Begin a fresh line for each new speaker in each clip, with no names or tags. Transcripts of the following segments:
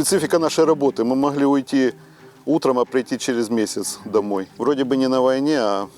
Специфика нашей работы. Мы могли уйти утром, а прийти через месяц домой. Вроде бы не на войне, а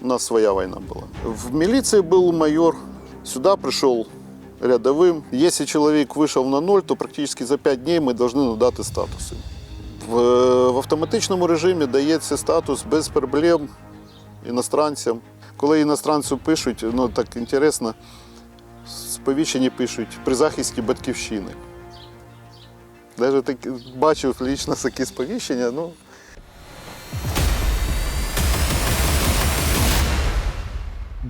у нас своя война была. В милиции был майор. Сюда пришел рядовым. Если человек вышел на ноль, то практически за 5 дней ми повинні надати статуси. В, в автоматичному режимі дається статус без проблем іностранцям. Коли іностранцю пишуть, ну так інтересно, сповіщення пишуть при захисті батьківщини. Навіть так, бачив лічно такі сповіщення, ну,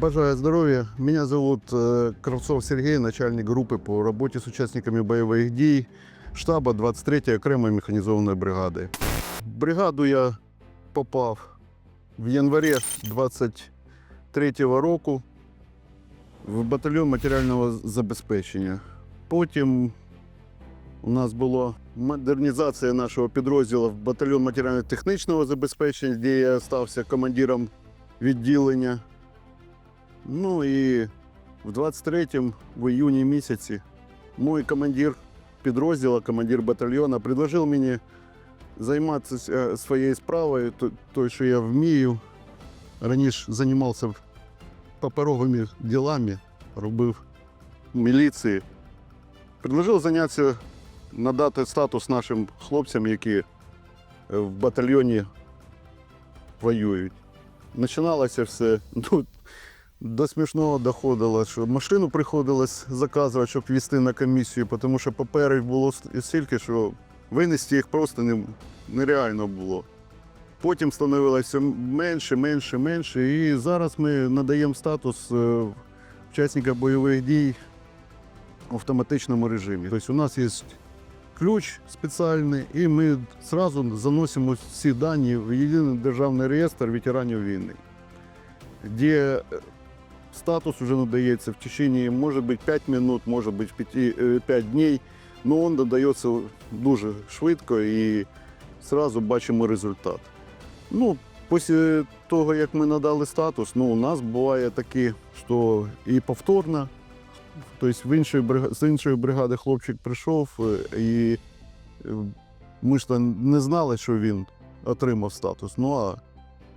Бажаю здоровья. Меня зовут э, Кравцов Сергей, начальник группы по работе с участниками боевых дій штаба 23-ї окремої механізованої бригади. В бригаду я попав в январі 23-го року в батальйон матеріального забезпечення. Потім у нас була модернізація нашого підрозділу в батальйон матеріально-технічного забезпечення, де я стався командиром відділення. Ну і в 23-му, в июні місяці, мой командир підрозділу, командир батальйону, предложив мені займатися е, своєю справою, той, що я вмію. Раніше займався паперовими ділами, робив міліції. Предложив зайнятися, надати статус нашим хлопцям, які е, в батальйоні воюють. Починалося все. Ну, до смішного доходило, що машину приходилось заказувати, щоб везти на комісію, тому що паперів було стільки, що винести їх просто не, нереально було. Потім становилося менше, менше, менше. І зараз ми надаємо статус е, учасника бойових дій в автоматичному режимі. Тобто у нас є ключ спеціальний, і ми одразу заносимо всі дані в єдиний державний реєстр ветеранів війни, де е, статус уже надається в течение, может быть, 5 минут, может быть, 5, 5 дней, но он надається дуже швидко і одразу бачимо результат. Ну, після того, як ми надали статус, ну, у нас буває таке, що і повторно, тобто в іншої з іншої бригади хлопчик прийшов, е, і е, ми ж не знали, що він отримав статус. Ну а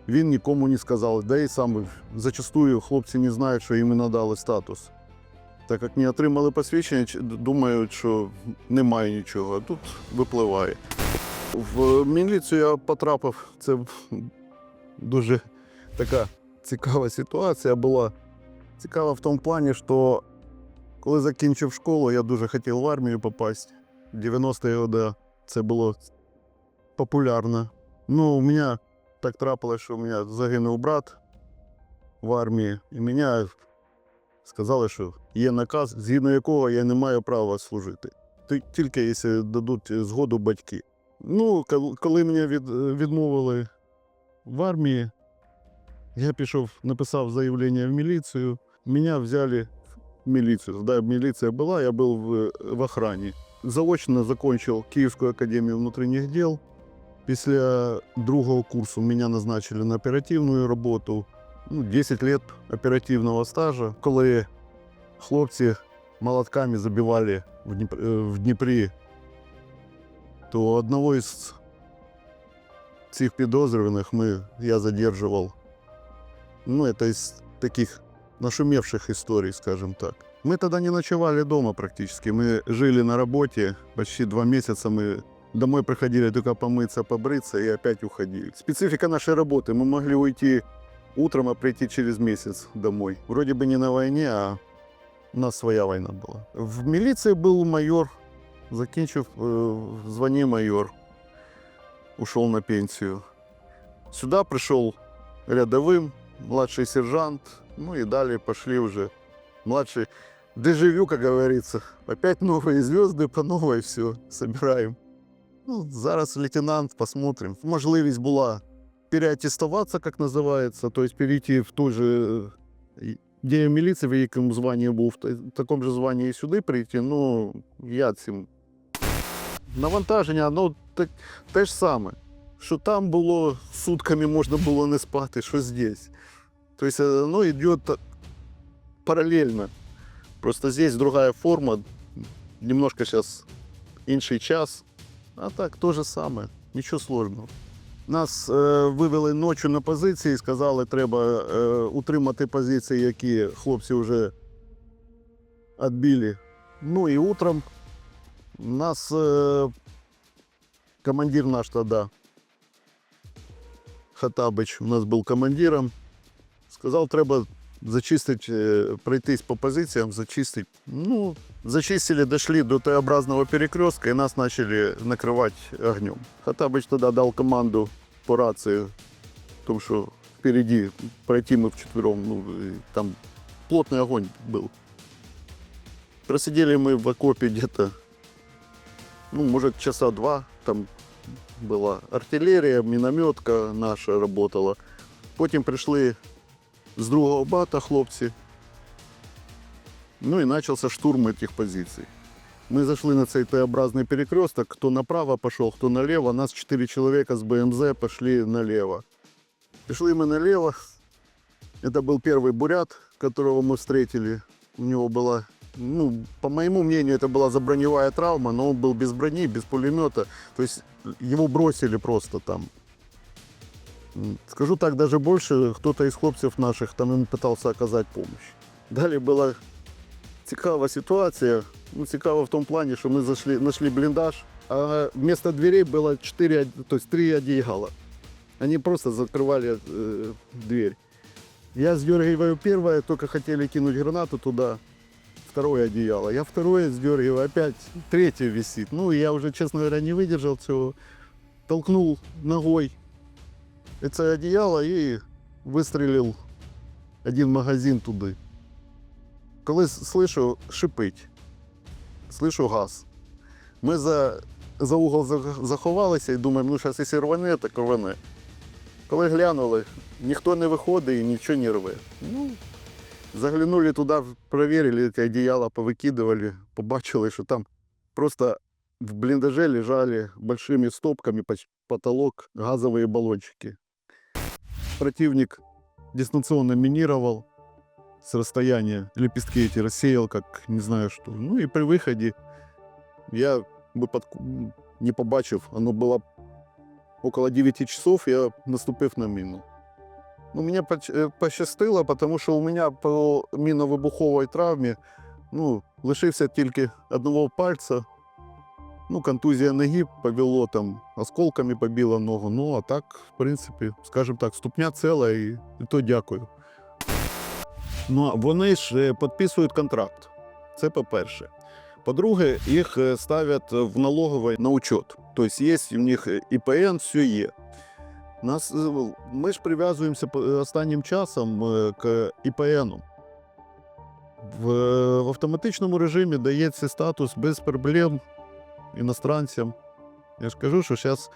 він нікому не сказав. Да і сам зачастую хлопці не знають, що їм надали статус. Так як не отримали посвідчення, думають, що немає нічого, тут випливає. В міліцію я потрапив. Це дуже така цікава ситуація була. Цікава в тому плані, що коли закінчив школу, я дуже хотів в армію попасти. В 90-ті роки це було популярно. Ну, у мене так трапилось, що у мене загинув брат в армії, і мені сказали, що є наказ, згідно якого я не маю права служити. Тільки якщо дадуть згоду батьки. Ну, коли мене відмовили в армії, я пішов, написав заявлення в міліцію. Мене взяли в міліцію. Да, міліція була, я був в, в охрані. Заочно закончив Київську академію внутрішніх діл. Після другого курсу мене назначили на оперативну роботу. Ну, 10 років оперативного стажу, коли хлопці молотками забивали в, Дніп... в Дніпрі, то одного із цих підозрюваних ми, я задержував. Ну, это из таких нашумевших историй, скажем так. Мы тогда не ночевали дома практически. Мы жили на работе почти два месяца. Мы домой приходили только помыться, побриться и опять уходили. Специфика нашей работы. Мы могли уйти утром, а прийти через месяц домой. Вроде бы не на войне, а у нас своя война была. В милиции был майор, закінчив э, в звании майор. Ушел на пенсию. Сюда пришел рядовым, младший сержант, ну и далее пошли уже младший. Дежавю, как говорится. Опять новые звезды, по новой все собираем. Ну, зараз лейтенант, посмотрим. Можливість була переаттестуватися, як називається, то есть перейти в той же е, дію міліції, в якому званні був, в такому же званні і сюди прийти, ну, я цим. Навантаження, ну, так, те ж саме. Що там було, сутками можна було не спати, що здесь. То есть оно идет параллельно. Просто здесь другая форма, немножко сейчас инший час, А так, то же саме, нічого сложного. Нас е, вивели ночі на позиції, сказали, треба е, утримати позиції, які хлопці вже відбили. Ну і утром нас е, командир наш тоді, Хатабич, у нас був командиром, сказав, треба зачистити, пройтись по позиціям, зачистити. Ну, зачистили, дошли до Т-образного перекрестка и нас начали накрывать огнем. Хатабыч тогда дал команду по рации, о том, что впереди пройти мы вчетвером, ну, там плотный огонь был. Просидели мы в окопе где-то, ну, может, часа два, там была артиллерия, минометка наша работала. Потім прийшли з другого бата хлопці, Ну и начался штурм этих позиций. Мы зашли на цей Т-образный перекресток. Кто направо пошел, кто налево. Нас четыре человека с БМЗ пошли налево. Пришли мы налево. Это был первый бурят, которого мы встретили. У него была, ну, по моему мнению, это была заброневая травма, но он был без брони, без пулемета. То есть его бросили просто там. М, Скажу так, даже больше, кто-то из хлопцев наших там им пытался оказать помощь. Далее была цікава ситуація. Ну, цікаво в тому плані, що ми зайшли, знайшли бліндаж, а вместо дверей было 4, то есть 3 одеяла. Они просто закрывали э, дверь. Я сдергиваю первое, только хотели кинуть гранату туда, второе одеяло. Я второе сдергиваю, опять третье висит. Ну, я уже, честно говоря, не выдержал всего. Толкнул ногой это одеяло и выстрелил один магазин туди. Коли с- слышу шипить, слышу газ. Ми за, за угол за- заховалися і думаємо, ну зараз якщо рване, так рване. Коли глянули, ніхто не виходить і нічого не рве. Ну, заглянули туди, перевірили, ці одеяла повикидували, побачили, що там просто в бліндаже лежали большими стопками под потолок газовые баллончики. Противник дистанционно минировал, с расстояния лепестки эти рассеял, как не знаю что. Ну и при выходе я випадку не побачив, оно было около 9 часов, я наступив на міну. Ну, мені поч- е, пощастило, тому що у мене по міновибуховій травмі ну, лишився тільки одного пальця. Ну, контузія ноги повело там, осколками побило ногу. Ну, а так, в принципі, скажімо так, ступня ціла і, і то дякую. Ну, вони ж е, підписують контракт. Це по-перше. По-друге, їх е, ставлять в налоговий на учет. Тобто є у них е, ІПН, все є. Нас, ми ж прив'язуємося останнім часом к ІПНу. В, в автоматичному режимі дається статус без проблем іностранцям. Я ж кажу, що зараз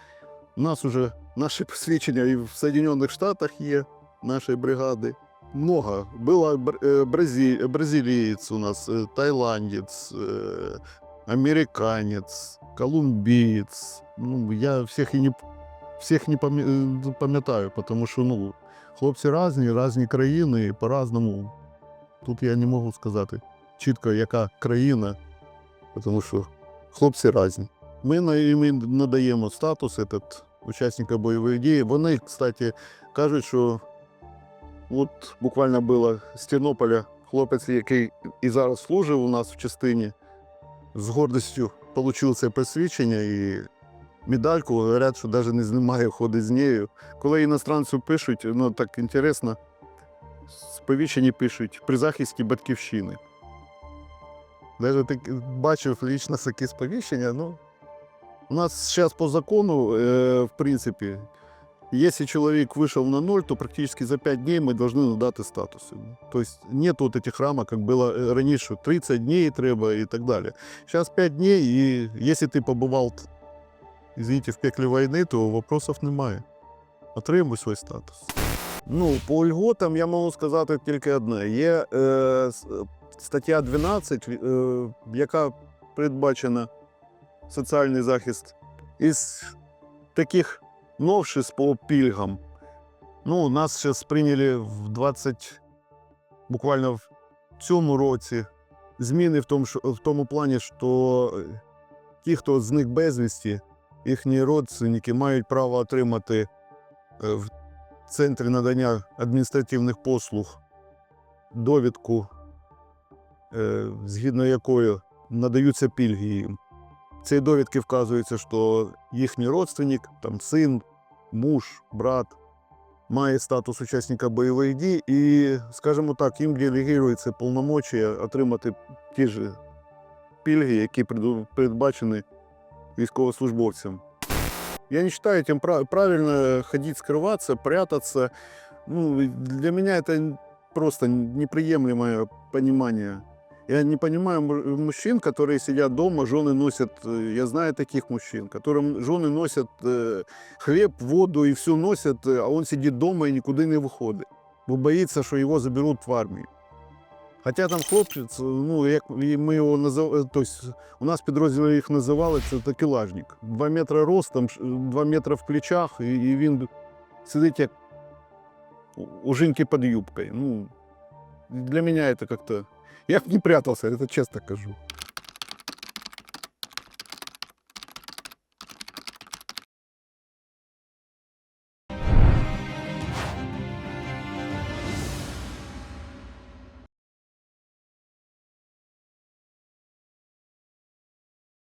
у нас уже наші посвідчення і в Соединенных Штатах є, нашої бригади. Много. Было бр- э, бразиль- бразилиец у нас, э, тайландец, э, американец, колумбиец. Ну, я всех и не, п- всех не пам'я- э, ну, пам'ятаю, тому що ну, хлопці різні, різні країни, і по-разному. Тут я не можу сказати чітко, яка країна, тому що хлопці різні. Ми їм надаємо статус этот, учасника бойових дій. Вони, кстати, кажуть, що От буквально було з Тернополя хлопець, який і зараз служив у нас в частині, з гордістю отримав це посвідчення і медальку. Говорять, що навіть не знімає, ходить з нею. Коли іностранцю пишуть, ну так інтересно, сповіщені пишуть при захисті батьківщини. Навіть так бачив лічно такі сповіщення. Ну, у нас зараз по закону, е, в принципі, Если человек вышел на ноль, то практически за 5 дней мы должны надати статус. ему. То есть нет вот этих рамок, как было э, раньше, 30 дней треба и так далее. Сейчас 5 дней, и если ты побывал, т- извините, в пекле войны, то вопросов немає. Отримуй свій статус. Ну, по льготам я можу сказати тільки одне. Є е, с- е, стаття 12, е, яка передбачена соціальний захист. Із таких новшеств по пільгам. Ну, нас зараз прийняли в 20, буквально в цьому році зміни в тому, в тому плані, що е, ті, хто зник безвісті, їхні родственники мають право отримати е, в центрі надання адміністративних послуг довідку, згідно якої надаються пільги їм. В цій довідці вказується, що їхній родственник, там син, муж, брат, має статус учасника бойових дій, і, скажімо так, їм делегується повномочія отримати ті ж пільги, які приду- передбачені військовослужбовцям. Я не считаю этим прав- правильно ходить скрываться, прятаться. Ну, и для меня это просто неприемлемое понимание. Я не понимаю му- мужчин, которые сидят дома, жены носят, э, я знаю таких мужчин, которым жены носят э, хлеб, воду и все носят, э, а он сидит дома и никуда не выходит. Бо боится, что его заберут в армию. Хоча там хлопець, ну як і ми його називали, тобто у нас підрозділи їх називали, це такелажник. Два метри ростом, ш- два метри в плечах, і, і він сидить як у- у жінки під юбкою. Ну, для мене це як-то. я б не прятався, это честно кажу.